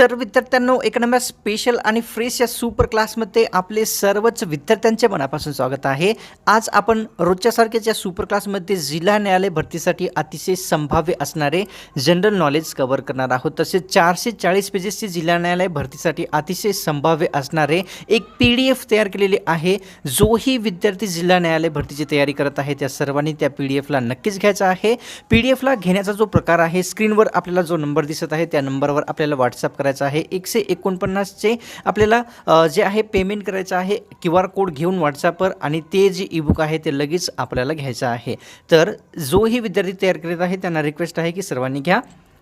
तर विद्यार्थ्यांनो एक नंबर स्पेशल आणि फ्रेश या सुपर क्लासमध्ये आपले सर्वच विद्यार्थ्यांचे मनापासून स्वागत आहे. आज आपण रोजच्यासारखेच या सुपर क्लासमध्ये जिल्हा न्यायालय भरतीसाठी अतिशय संभाव्य असणारे जनरल नॉलेज कव्हर करणार आहोत. तसेच चारशे चाळीस पेजेसचे जिल्हा न्यायालय भरतीसाठी अतिशय संभाव्य असणारे एक पी डी एफ तयार केलेले आहे. जोही विद्यार्थी जिल्हा न्यायालय भरतीची तयारी करत आहे. त्या सर्वांनी त्या पी डी एफला नक्कीच घ्यायचा आहे. पी डी एफला घेण्याचा जो प्रकार आहे स्क्रीनवर आपल्याला जो नंबर दिसत आहे त्या नंबरवर आपल्याला व्हॉट्सअप करायचा आहे. एकशे एकोणपन्नासचे आपल्याला जे आहे पेमेंट करायचं आहे क्यू आर कोड घेऊन व्हॉट्सअपवर आणि ते जे ईबुक आहे ते लगेच आपल्याला घ्यायचं आहे. तर जोही विद्यार्थी तयार करीत आहे त्यांना रिक्वेस्ट आहे की सर्वांनी घ्या.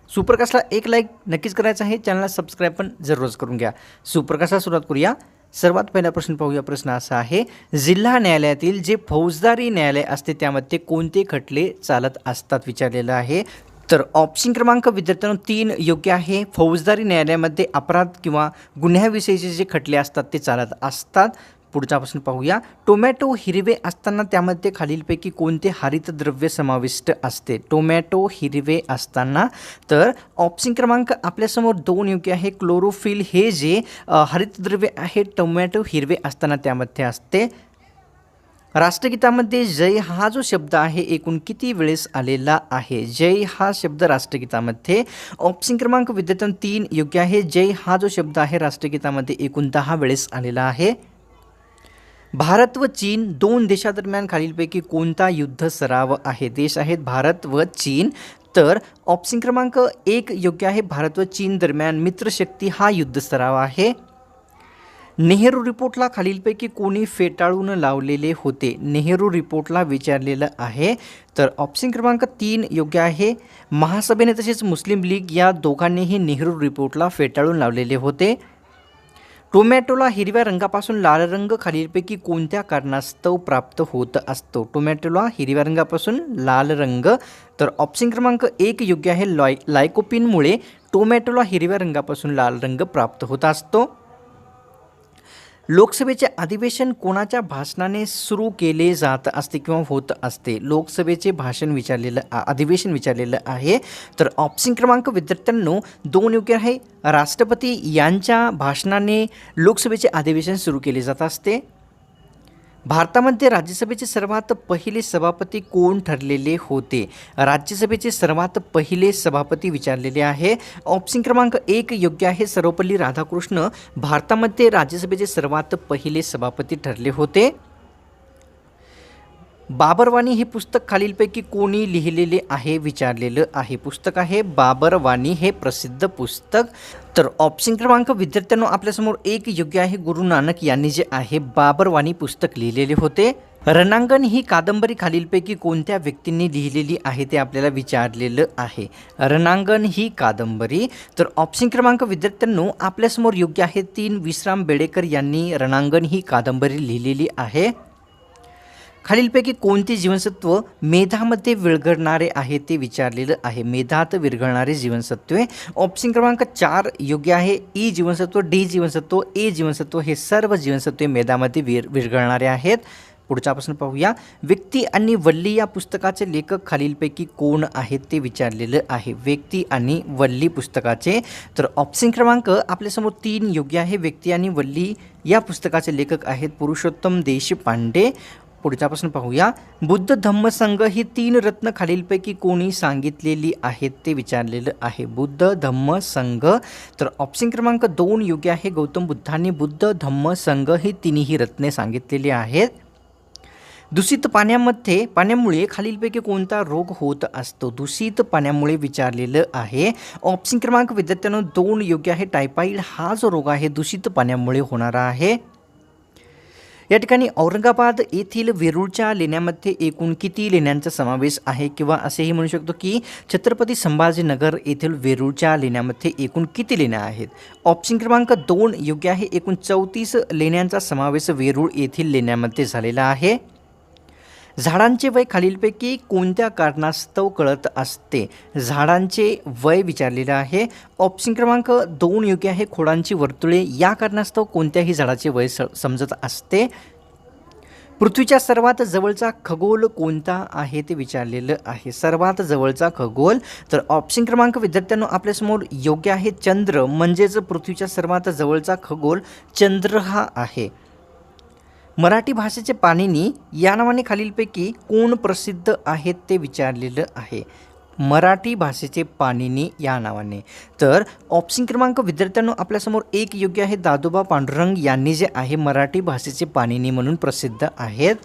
सुपरकास्टला एक लाईक नक्कीच करायचं आहे. चॅनलला सबस्क्राईब पण जरूरच करून घ्या. सुपरकास्टला सुरुवात करूया. सर्वात पहिला प्रश्न पाहूया. प्रश्न असा आहे जिल्हा न्यायालयातील जे फौजदारी न्यायालय असते त्यामध्ये कोणते खटले चालत असतात विचारलेलं आहे. तर ऑप्शन क्रमांक विद्यार्थ्यांनो तीन योग्य आहे. फौजदारी न्यायालयामध्ये अपराध किंवा गुन्ह्याविषयीचे जे खटले असतात ते चालत असतात. पुढचा प्रश्न पाहूया. टोमॅटो हिरवे असताना त्यामध्ये खालीलपैकी कोणते हरितद्रव्य समाविष्ट असते? टोमॅटो हिरवे असताना. तर ऑप्शन क्रमांक आपल्यासमोर दोन योग्य आहे. क्लोरोफिल हे जे हरितद्रव्य आहे टोमॅटो हिरवे असताना त्यामध्ये असते. राष्ट्रगीतामध्ये जय हा जो शब्द आहे एकूण किती वेळेस आलेला आहे? जय हा शब्द राष्ट्रगीतामध्ये ऑप्शन क्रमांक विद्यार्थ्यां तीन योग्य आहे. जय हा जो शब्द आहे राष्ट्रगीतामध्ये एकूण दहा वेळेस आलेला आहे. भारत व चीन दोन देशादरम्यान खालीलपैकी कोणता युद्ध सराव आहे? देश आहेत भारत व चीन. तर ऑप्शन क्रमांक एक योग्य आहे. भारत व चीन दरम्यान मित्रशक्ती हा युद्ध सराव आहे. नेहरू रिपोर्टला खालीलपैकी कोणी फेटाळून लावलेले होते. नेहरू रिपोर्टला विचारलेलं आहे तर ऑप्शन क्रमांक तीन योग्य आहे. महासभेने तसेच मुस्लिम लीग या दोघांनीही नेहरू रिपोर्टला फेटाळून लावलेले होते. टोमॅटोला हिरव्या रंगापासून लाल रंग खालीलपैकी कोणत्या कारणास्तव प्राप्त होत असतो? टोमॅटोला हिरव्या रंगापासून लाल रंग तर ऑप्शन क्रमांक एक योग्य आहे लॉय लायकोपिनमुळे टोमॅटोला हिरव्या रंगापासून लाल रंग प्राप्त होत असतो. लोकसभेचे अधिवेशन कोणाच्या भाषणाने सुरू केले जात असते किंवा होत असते? लोकसभेचे भाषण विचारलेलं अधिवेशन विचारलेलं आहे. तर ऑप्शन क्रमांक विद्यार्थ्यांनो दोन योग्य आहे. राष्ट्रपती यांच्या भाषणाने लोकसभेचे अधिवेशन सुरू केले जात असते. भारतामध्ये राज्यसभेचे सर्वात पहिले सभापती कोण ठरलेले होते? राज्यसभेचे सर्वात पहिले सभापती विचारलेले आहे. ऑप्शन क्रमांक एक योग्य आहे. सर्वपल्ली राधाकृष्ण भारतामध्ये राज्यसभेचे सर्वात पहिले सभापती ठरले होते. बाबरवाणी हे पुस्तक खालीलपैकी कोणी लिहिलेले आहे विचारलेलं आहे. पुस्तक आहे बाबरवाणी हे प्रसिद्ध पुस्तक. तर ऑप्शन क्रमांक विद्यार्थ्यांनो आपल्यासमोर एक योग्य आहे. गुरु नानक यांनी जे आहे बाबरवाणी पुस्तक लिहिलेले होते. रणांगण ही कादंबरी खालीलपैकी कोणत्या व्यक्तींनी लिहिलेली आहे ते आपल्याला विचारलेलं आहे. रणांगण ही कादंबरी. तर ऑप्शन क्रमांक विद्यार्थ्यांनो आपल्यासमोर योग्य आहे तीन विश्राम बेडेकर यांनी रणांगण ही कादंबरी लिहिलेली आहे. खालीलपैकी कोणते जीवनसत्व मेधामध्ये विरघळणारे आहे ते विचारलेलं आहे. मेधात विरघळणारे जीवनसत्वे ऑप्शन क्रमांक चार योग्य आहे. ई जीवनसत्व डी जीवनसत्व ए जीवनसत्व हे सर्व जीवनसत्वे मेधामध्ये विर विरघळणारे आहेत. पुढचा प्रश्न पाहूया. व्यक्ती आणि वल्ली या पुस्तकाचे लेखक खालीलपैकी कोण आहेत ते विचारलेलं आहे. व्यक्ती आणि वल्ली पुस्तकाचे. तर ऑप्शन क्रमांक आपल्यासमोर तीन योग्य आहे. व्यक्ती आणि वल्ली या पुस्तकाचे लेखक आहेत पुरुषोत्तम देशपांडे. पुढचा प्रश्न पाहूया. बुद्ध धम्म संघ ही तीन रत्न खालीलपैकी कोणी सांगितलेली आहेत ते विचारलेलं आहे. बुद्ध धम्म संघ तर ऑप्शन क्रमांक दोन योग्य आहे. गौतम बुद्धांनी बुद्ध धम्म संघ ही तिन्ही रत्ने सांगितलेली आहेत. दूषित पाण्यामध्ये पाण्यामुळे खालीलपैकी कोणता रोग होत असतो? दूषित पाण्यामुळे विचारलेलं आहे. ऑप्शन क्रमांक विद्यार्थ्यांनो दोन योग्य आहे. टायफाईड हा जो रोग आहे. दूषित पाण्यामुळे होणारा आहे. या ठिकाणी औरंगाबाद येथील वेरूळच्या लेण्यामध्ये एकूण किती लेण्यांचा समावेश आहे? किंवा असेही म्हणू शकतो की छत्रपती संभाजीनगर येथील वेरूळच्या लेण्यामध्ये एकूण किती लेण्या आहेत? ऑप्शन क्रमांक दोन योग्य आहे. एकूण चौतीस लेण्यांचा समावेश वेरूळ येथील लेण्यामध्ये झालेला आहे. झाडांचे वय खालीलपैकी कोणत्या कारणास्तव कळत असते? झाडांचे वय विचारलेलं आहे. ऑप्शन क्रमांक दोन योग्य आहे. खोडांची वर्तुळे. या कारणास्तव कोणत्याही झाडाचे वय स समजत असते? पृथ्वीच्या सर्वात जवळचा खगोल कोणता आहे ते विचारलेलं आहे. सर्वात जवळचा खगोल. तर ऑप्शन क्रमांक विद्यार्थ्यांनो आपल्यासमोर योग्य आहे. चंद्र. म्हणजेच पृथ्वीच्या सर्वात जवळचा खगोल चंद्र हा आहे. मराठी भाषेचे पाणिनी या नावाने खालीलपैकी कोण प्रसिद्ध आहेत ते विचारलेलं आहे. मराठी भाषेचे पाणिनी या नावाने. तर ऑप्शन क्रमांक विद्यार्थ्यांनो आपल्यासमोर एक योग्य आहे. दादोबा पांडुरंग यांनी जे आहे मराठी भाषेचे पाणिनी म्हणून प्रसिद्ध आहेत.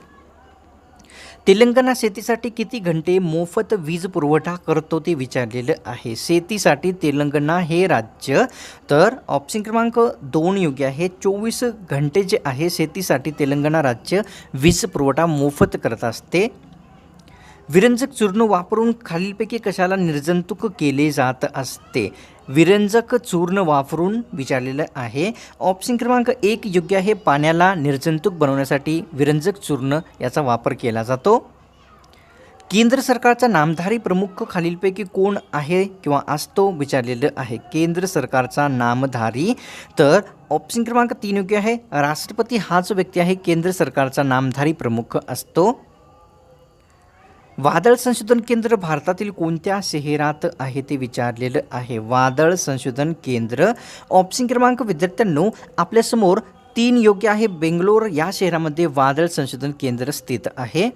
तेलंगणा शेतीसाठी किती घंटे मोफत वीज पुरवठा करतो ते विचारलेलं आहे. शेतीसाठी तेलंगणा हे राज्य तर ऑप्शन क्रमांक दोन योग्य आहे. चोवीस घंटे जे आहे शेतीसाठी तेलंगणा राज्य वीज पुरवठा मोफत करत असते. विरंजक चूर्ण वापरून खालीलपैकी कशाला निर्जंतुक केले जात असते? विरंजक चूर्ण वापरून विचारलेलं आहे. ऑप्शन क्रमांक एक योग्य आहे. पाण्याला निर्जंतुक बनवण्यासाठी विरंजक चूर्ण याचा वापर केला जातो. केंद्र सरकारचा नामधारी प्रमुख खालीलपैकी कोण आहे किंवा असतो विचारलेलं आहे. केंद्र सरकारचा नामधारी. तर ऑप्शन क्रमांक तीन योग्य आहे. राष्ट्रपती हाच व्यक्ती आहे. केंद्र सरकारचा नामधारी प्रमुख असतो. वादळ संशोधन केंद्र भारतातील कोणत्या शहरात आहे ते विचारलेलं आहे. वादळ संशोधन केंद्र ऑप्शन क्रमांक विद्यार्थ्यांनो आपल्यासमोर तीन योग्य आहे. बेंगलोर या शहरामध्ये वादळ संशोधन केंद्र स्थित आहे.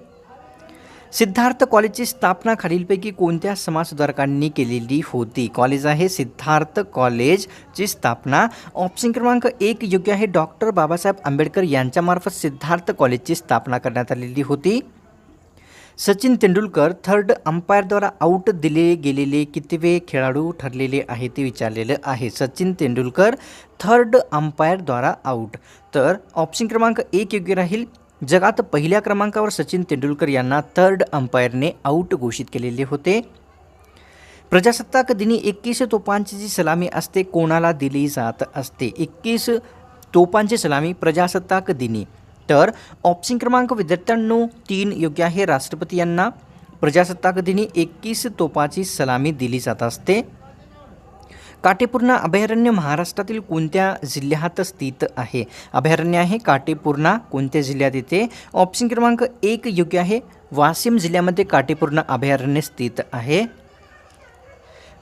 सिद्धार्थ कॉलेजची स्थापना खालीलपैकी कोणत्या समाजसुधारकांनी केलेली होती? कॉलेज आहे सिद्धार्थ कॉलेजची स्थापना. ऑप्शन क्रमांक एक योग्य आहे. डॉक्टर बाबासाहेब आंबेडकर यांच्यामार्फत सिद्धार्थ कॉलेजची स्थापना करण्यात आलेली होती. सचिन तेंडुलकर थर्ड अंपायरद्वारा आऊट दिले गेलेले कितवे खेळाडू ठरलेले आहे ते विचारलेलं आहे. सचिन तेंडुलकर थर्ड अंपायरद्वारा आऊट. तर ऑप्शन क्रमांक एक योग्य राहील. जगात पहिल्या क्रमांकावर सचिन तेंडुलकर यांना थर्ड अंपायरने आऊट घोषित केलेले होते. प्रजासत्ताक दिनी एकवीस तोपांची जी सलामी असते कोणाला दिली जात असते? एकवीस तोपांची सलामी प्रजासत्ताक दिनी. तर ऑप्शन क्रमांक विद्यार्थ्यांनो तीन योग्य आहे. राष्ट्रपती यांना प्रजासत्ताक दिनी एकवीस तोपाची सलामी दिली जात असते. काटेपूर्णा अभयारण्य महाराष्ट्रातील कोणत्या जिल्ह्यात स्थित आहे? अभयारण्य आहे काटेपूर्णा. कोणत्या जिल्ह्यात येते? ऑप्शन क्रमांक एक योग्य आहे. वाशिम जिल्ह्यामध्ये काटेपूर्णा अभयारण्य स्थित आहे.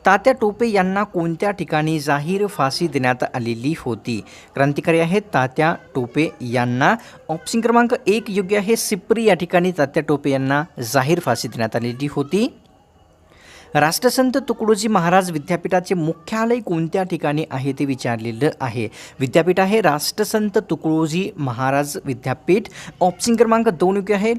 तात्या टोपे यांना कोणत्या ठिकाणी जाहीर फाशी देण्यात आलेली होती? क्रांतिकारी आहेत तात्या टोपे यांना. ऑप्शन क्रमांक एक योग्य आहे. सिप्री या ठिकाणी तात्या टोपे यांना जाहीर फाशी देण्यात आलेली होती. राष्ट्रसंत तुकडोजी महाराज विद्यापीठाचे मुख्यालय कोणत्या ठिकाणी आहे ते विचारलेलं आहे. विद्यापीठ आहे राष्ट्रसंत तुकडोजी महाराज विद्यापीठ. ऑप्शन क्रमांक दोन योग्य आहे.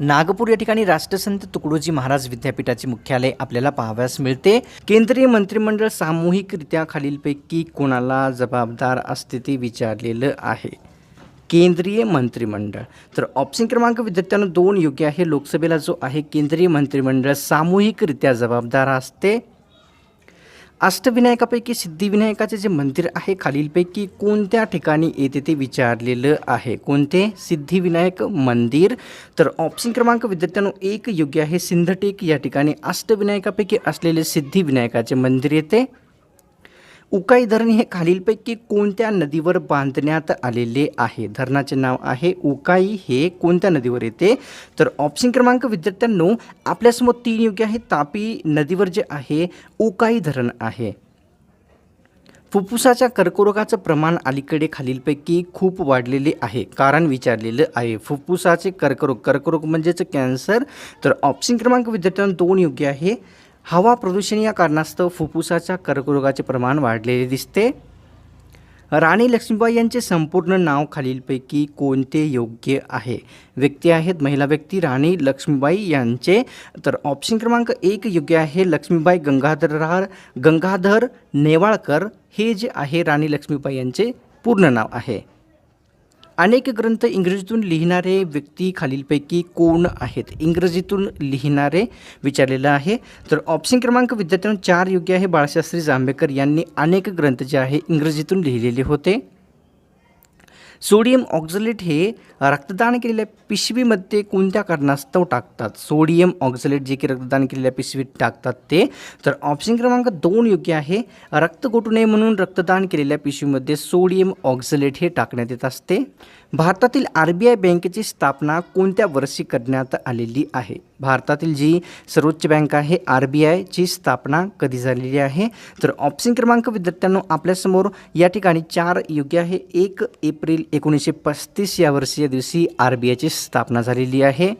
नागपूर या ठिकाणी राष्ट्रसंत तुकडोजी महाराज विद्यापीठाचे मुख्यालय आपल्याला पाहाव्यास मिळते. केंद्रीय मंत्रिमंडळ सामूहिकरित्या खालीलपैकी कोणाला जबाबदार असते ते विचारलेलं आहे. केंद्रीय मंत्रिमंडळ. तर ऑप्शन क्रमांक विद्यार्थ्यांना दोन योग्य आहे. लोकसभेला जो आहे केंद्रीय मंत्रिमंडळ सामूहिकरित्या जबाबदार असते. अष्टविनायकापैकी सिद्धिविनायकाचे जे मंदिर आहे खालीलपैकी कोणत्या ठिकाणी येते ते विचारलेलं आहे? कोणते? सिद्धिविनायक मंदिर. तर ऑप्शन क्रमांक विद्यार्थ्यांनो एक योग्य आहे. सिंधटेक या ठिकाणी अष्टविनायकापैकी असलेले सिद्धिविनायकाचे मंदिर येते. उकाई धरण हे खालीलपैकी कोणत्या नदीवर बांधण्यात आलेले आहे? धरणाचे नाव आहे उकाई. हे कोणत्या नदीवर येते? तर ऑप्शन क्रमांक विद्यार्थ्यांनो आपल्यासमोर तीन योग्य आहे तापी नदीवर जे आहे उकाई धरण आहे. फुफ्फुसाच्या कर्करोगाचं प्रमाण अलीकडे खालीलपैकी खूप वाढलेले आहे. कारण विचारलेलं आहे फुफ्फुसाचे कर्करोग कर्करोग म्हणजेच कॅन्सर. तर ऑप्शन क्रमांक विद्यार्थ्यांना दोन योग्य आहे. हवा प्रदूषण या कारणास्तव फुफ्फुसाच्या कर्करोगाचे प्रमाण वाढलेले दिसते. राणी लक्ष्मीबाई यांचे संपूर्ण नाव खालीलपैकी कोणते योग्य आहे? व्यक्ती आहेत महिला व्यक्ती राणी लक्ष्मीबाई यांचे. तर ऑप्शन क्रमांक एक योग्य आहे लक्ष्मीबाई गंगाधर गंगाधर नेवाळकर. हे जे आहे राणी लक्ष्मीबाई यांचे पूर्ण नाव आहे. अनेक ग्रंथ इंग्रजीतून लिहिणारे व्यक्ती खालीलपैकी कोण आहेत? इंग्रजीतून लिहिणारे विचारलेलं आहे. तर ऑप्शन क्रमांक विद्यार्थ्यांना चार योग्य आहे. बाळशास्त्री जांभेकर यांनी अनेक ग्रंथ जे आहे इंग्रजीतून लिहिलेले होते. सोडियम ऑक्झलेट हे रक्तदान केलेल्या पिशवीमध्ये कोणत्या कारणास्तव टाकतात? सोडियम ऑक्झलेट जे की रक्तदान केलेल्या पिशवीत टाकतात ते. तर ऑप्शन क्रमांक दोन योग्य आहे. रक्त गोटू नये म्हणून रक्तदान केलेल्या पिशवीमध्ये सोडियम ऑक्झलेट हे टाकण्यात येत असते. भारतातील आर बी आय बँकेची स्थापना कोणत्या वर्षी करण्यात आलेली आहे? भारतातील जी सर्वोच्च बँक आहे आर बी आयची स्थापना कधी झालेली आहे? तर ऑप्शन क्रमांक विद्यार्थ्यांनो आपल्यासमोर या ठिकाणी चार योग्य आहे. एक एप्रिल एकोणीसशे पस्तीस या वर्षी या दिवशी आर बी आयची स्थापना झालेली आहे.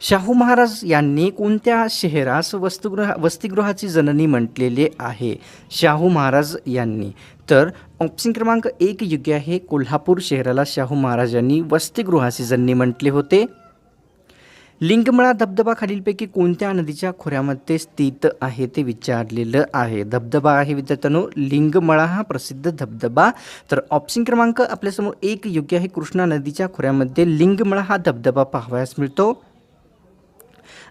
शाहू महाराज यांनी कोणत्या शहरास वस्तुगृह वसतिगृहाची जननी म्हटलेले आहे? शाहू महाराज यांनी. तर ऑप्शन क्रमांक एक योग्य आहे. कोल्हापूर शहराला शाहू महाराजांनी वसतिगृहाची जननी म्हटले होते. लिंगमळा धबधबा खालीलपैकी कोणत्या नदीच्या खोऱ्यामध्ये स्थित आहे ते विचारलेलं आहे. धबधबा आहे विद्यार्थ्यांनो लिंगमळा हा प्रसिद्ध धबधबा. तर ऑप्शन क्रमांक आपल्यासमोर एक योग्य आहे. कृष्णा नदीच्या खोऱ्यामध्ये लिंगमळा हा धबधबा पाहावयास मिळतो.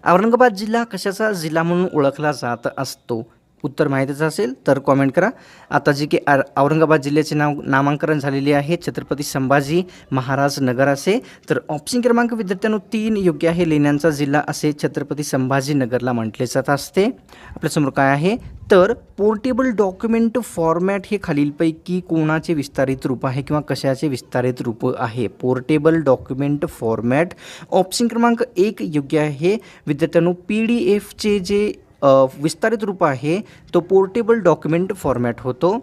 औरंगाबाद जिल्हा कशाचा जिल्हा म्हणून ओळखला जात असतो? उत्तर माहितीचं असेल तर कॉमेंट करा. आता जे की आर औरंगाबाद जिल्ह्याचे नाव नामांकन झालेले आहे छत्रपती संभाजी महाराज नगर असे तर ऑप्शन क्रमांक विद्यार्थ्यांनो तीन योग्य आहे. लेण्यांचा जिल्हा असे छत्रपती संभाजी नगरला म्हटले जात असते. आपल्यासमोर काय आहे? तर पोर्टेबल डॉक्युमेंट फॉर्मॅट हे खालीलपैकी कोणाचे विस्तारित रूप आहे किंवा कशाचे विस्तारित रूप आहे? पोर्टेबल डॉक्युमेंट फॉर्मॅट ऑप्शन क्रमांक एक योग्य आहे. विद्यार्थ्यांनो पी डी एफचे जे विस्तारित रूप आहे. तो पोर्टेबल डॉक्युमेंट फॉर्मॅट होतो.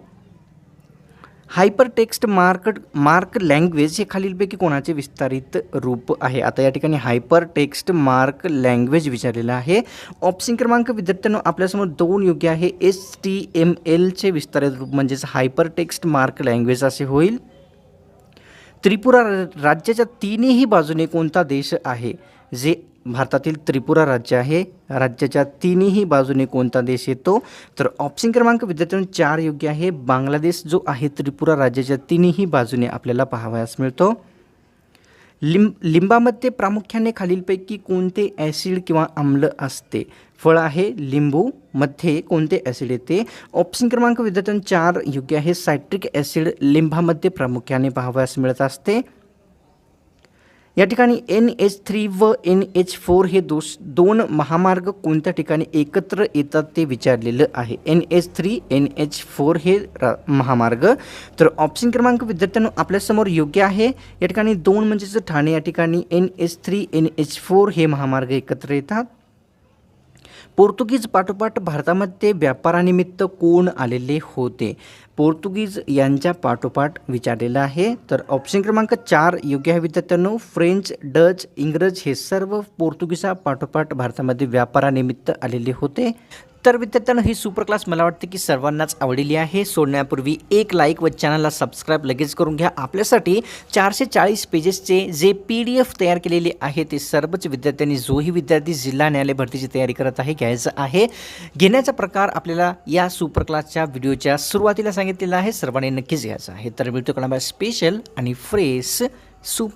Hyper text mark mark language हे खालीलपैकी कोणाचे विस्तारित रूप आहे? आता या ठिकाणी हायपर टेक्स्ट मार्क लँग्वेज विचारलेलं आहे. ऑप्शन क्रमांक विद्यार्थ्यांनो आपल्यासमोर दोन योग्य आहे. एस टी एम एलचे विस्तारित रूप म्हणजेच हायपर टेक्स्ट मार्क लँग्वेज असे होईल. त्रिपुरा राज्याच्या तीनही बाजूने कोणता देश आहे? जे भारतातील त्रिपुरा राज्य आहे. राज्याच्या तिन्ही बाजूने कोणता देश येतो? तर ऑप्शन क्रमांक विद्यार्थ्यांनो चार योग्य आहे. बांगलादेश जो आहे त्रिपुरा राज्याच्या तिन्ही बाजूने आपल्याला पाहावयास मिळतो. लिंब लिंबामध्ये प्रामुख्याने खालीलपैकी कोणते ॲसिड किंवा आम्ल असते? फळ आहे लिंबू मध्ये कोणते ॲसिड येते? ऑप्शन क्रमांक विद्यार्थ्यांनो चार योग्य आहे. सायट्रिक ॲसिड लिंबामध्ये प्रामुख्याने पाहावयास मिळत असते. या ठिकाणी एन एच थ्री व एन एच फोर हे दोष दोन महामार्ग कोणत्या ठिकाणी एकत्र येतात ते विचारलेलं आहे. N H three N H four हे महामार्ग. तर ऑप्शन क्रमांक विद्यार्थ्यांनो आपल्यासमोर योग्य आहे. या ठिकाणी दोन म्हणजेच ठाणे या ठिकाणी N H three N H four हे महामार्ग एकत्र येतात. पोर्तुगीज पाठोपाठ भारतामध्ये व्यापारानिमित्त कोण आलेले होते? पोर्तुगीज यांच्या पाठोपाठ विचारलेला आहे. तर ऑप्शन क्रमांक चार योग्य आहे विद्यार्थ्यांनो. फ्रेंच डच इंग्रज हे सर्व पोर्तुगीजा पाठोपाठ भारतामध्ये व्यापारानिमित्त आलेले होते. तर विद्यार्थ्यांनो ही सुपर क्लास मला वाटते की सर्वांनाच आवडलेली आहे. सोडण्यापूर्वी एक लाईक व चॅनलला सबस्क्राईब लगेच करून घ्या. आपल्यासाठी चारशे चाळीस पेजेसचे जे पी डी एफ तयार केलेले आहे ते सर्वच विद्यार्थ्यांनी जोही विद्यार्थी जिल्हा न्यायालय भरतीची तयारी करत आहे घ्यायचं आहे. घेण्याचा प्रकार आपल्याला या सुपर क्लासच्या व्हिडिओच्या सुरुवातीला सांगितलेला आहे. सर्वांनी नक्कीच घ्यायचा आहे. तर मिळतो करणार स्पेशल आणि फ्रेश सुपर